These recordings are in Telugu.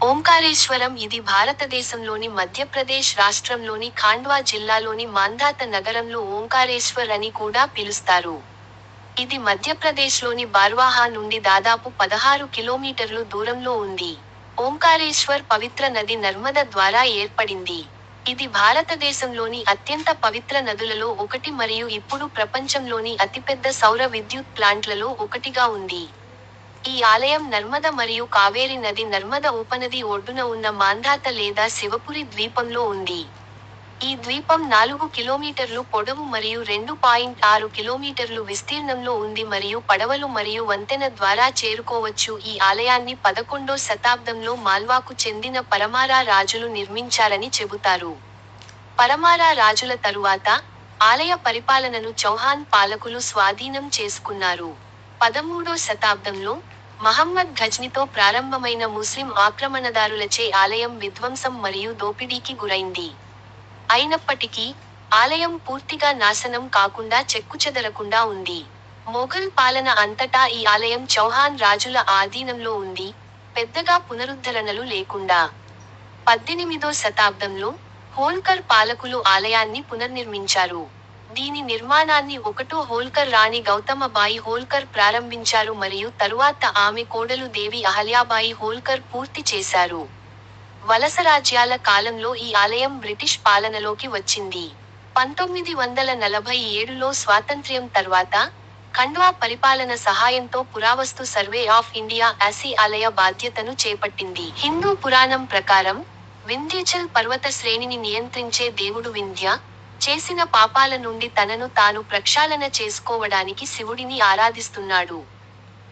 ఓంకారేశ్వరం ఇది భారతదేశంలోని మధ్యప్రదేశ్ రాష్ట్రంలోని ఖాండ్వా జిల్లాలోని మాంధాత నగరంలో ఓంకారేశ్వర్ అని కూడా పిలుస్తారు. ఇది మధ్యప్రదేశ్లోని బార్వాహా నుండి దాదాపు పదహారు కిలోమీటర్లు దూరంలో ఉంది. ఓంకారేశ్వర్ పవిత్ర నది నర్మద ద్వారా ఏర్పడింది. ఇది భారతదేశంలోని అత్యంత పవిత్ర నదులలో ఒకటి మరియు ఇప్పుడు ప్రపంచంలోని అతిపెద్ద సౌర విద్యుత్ ప్లాంట్లలో ఒకటిగా ఉంది. ఈ ఆలయం నర్మద మరియు కావేరి నది నర్మద ఉపనది ఒడ్డున ఉన్న మాంధాత లేదా శివపురి ద్వీపంలో ఉంది. ఈ ద్వీపం నాలుగు కిలోమీటర్లు పొడవు మరియు రెండు పాయింట్ ఆరు కిలోమీటర్లు విస్తీర్ణంలో ఉంది మరియు పడవలు మరియు వంతెన ద్వారా చేరుకోవచ్చు ఈ ఆలయాన్ని పదకొండో శతాబ్దంలో మాల్వాకు చెందిన పరమారా రాజులు నిర్మించారని చెబుతారు. పరమారా రాజుల తరువాత, ఆలయ పరిపాలనను చౌహాన్ పాలకులు స్వాధీనం చేసుకున్నారు. పదమూడో శతాబ్దంలో, మహమ్మద్ ఘజ్నితో ప్రారంభమైన ముస్లిం ఆక్రమణదారులచే ఆలయం విధ్వంసం మరియు దోపిడీకి గురైంది. అయినప్పటికీ, ఆలయం పూర్తిగా నాశనం కాకుండా చెక్కుచెదరకుండా ఉంది. మొఘల్ పాలన అంతటా ఈ ఆలయం చౌహాన్ రాజుల ఆధీనంలో ఉంది, పెద్దగా పునరుద్ధరణలు లేకుండా. పద్దెనిమిదో శతాబ్దంలో, హోల్కర్ పాలకులు ఆలయాన్ని పునర్నిర్మించారు. దీని నిర్మాణాన్ని ఒకటో హోల్కర్ రాణి గౌతమబాయి హోల్కర్ ప్రారంభించారు మరియు తరువాత ఆమె కోడలు దేవి అహల్యాబాయి హోల్కర్ పూర్తి చేశారు. వలసరాజ్యాల కాలంలో ఈ ఆలయం బ్రిటిష్ పాలనలోకి వచ్చింది. పంతొమ్మిది వందల నలభై ఏడులో స్వాతంత్ర్యం తర్వాత, ఖండ్వా పరిపాలన సహాయంతో పురావస్తు సర్వే ఆఫ్ ఇండియా అసి ఆలయ బాధ్యతను చేపట్టింది. హిందూ పురాణం ప్రకారం, వింధ్యచల్ పర్వత శ్రేణిని నియంత్రించే దేవుడు వింధ్య, చేసిన పాపాల నుండి తనను తాను ప్రక్షాళన చేసుకోవడానికి శివుడిని ఆరాధిస్తున్నాడు.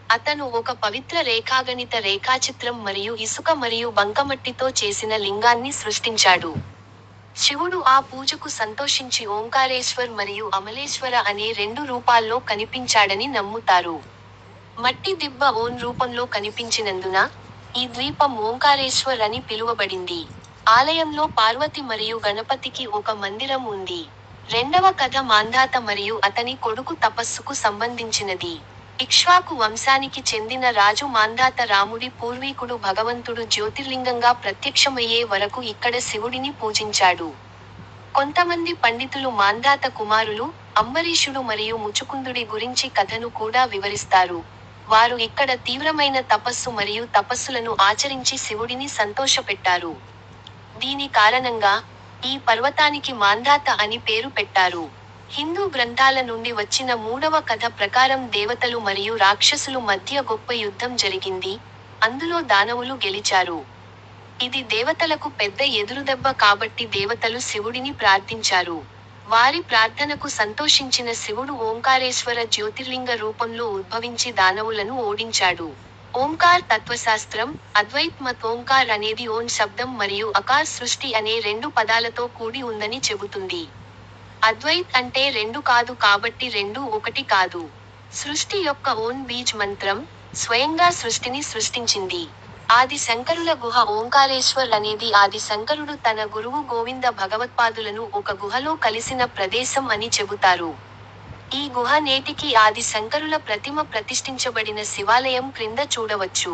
అతను ఒక పవిత్ర రేఖాగణిత రేఖాచిత్రం మరియు ఇసుక మరియు బంకమట్టితో చేసిన లింగాన్ని సృష్టించాడు. శివుడు ఆ పూజకు సంతోషించి ఓంకారేశ్వర్ మరియు అమలేశ్వర అనే రెండు రూపాల్లో కనిపించాడని నమ్ముతారు. మట్టి దిబ్బ ఓం రూపంలో కనిపించినందున, ఈ ద్వీపం ఓంకారేశ్వర్ అని పిలువబడింది. ఆలయంలో పార్వతి మరియు గణపతికి ఒక మందిరం ఉంది. రెండవ కథ మాంధాత మరియు అతని కొడుకు తపస్సుకు సంబంధించినది. ఇక్ష్వాకు వంశానికి చెందిన రాజు మాంధాత రాముడి పూర్వీకుడు భగవంతుడు జ్యోతిర్లింగంగా ప్రత్యక్షమయ్యే వరకు ఇక్కడ శివుడిని పూజించాడు. కొంతమంది పండితులు మాంధాత కుమారులు, అంబరీషుడు మరియు ముచుకుందుడి గురించి కథను కూడా వివరిస్తారు. వారు ఇక్కడ తీవ్రమైన తపస్సు మరియు తపస్సులను ఆచరించి శివుడిని సంతోషపెట్టారు. దీని కారణంగా, ఈ పర్వతానికి మాంధాత అని పేరు పెట్టారు. హిందూ గ్రంథాల నుండి వచ్చిన మూడవ కథ ప్రకారం దేవతలు మరియు రాక్షసులు మధ్య గొప్ప యుద్ధం జరిగింది, అందులో దానవులు గెలిచారు. ఇది దేవతలకు పెద్ద ఎదురుదెబ్బ కాబట్టి దేవతలు శివుడిని ప్రార్థించారు. వారి ప్రార్థనకు సంతోషించిన శివుడు ఓంకారేశ్వర జ్యోతిర్లింగ రూపంలో ఉద్భవించి దానవులను ఓడించాడు. ఓంకార్ తత్వశాస్త్రం, అద్వైత్ మత్ ఓంకార్ అనేది ఓం శబ్దం మరియు అకార్ సృష్టి అనే రెండు పదాలతో కూడి ఉందని చెబుతుంది. అద్వైత్ అంటే రెండు కాదు కాబట్టి రెండు ఒకటి కాదు. సృష్టి యొక్క ఓం బీజ్ మంత్రం, స్వయంగా సృష్టిని సృష్టించింది. ఆది శంకరుల గుహ ఓంకారేశ్వర్ అనేది ఆది శంకరుడు తన గురువు గోవింద భగవత్పాదులను ఒక గుహలో కలిసిన ప్రదేశం అని చెబుతారు. ఈ గుహ నేటికీ ఆది శంకరుల ప్రతిమ ప్రతిష్ఠించబడిన శివాలయం క్రింద చూడవచ్చు.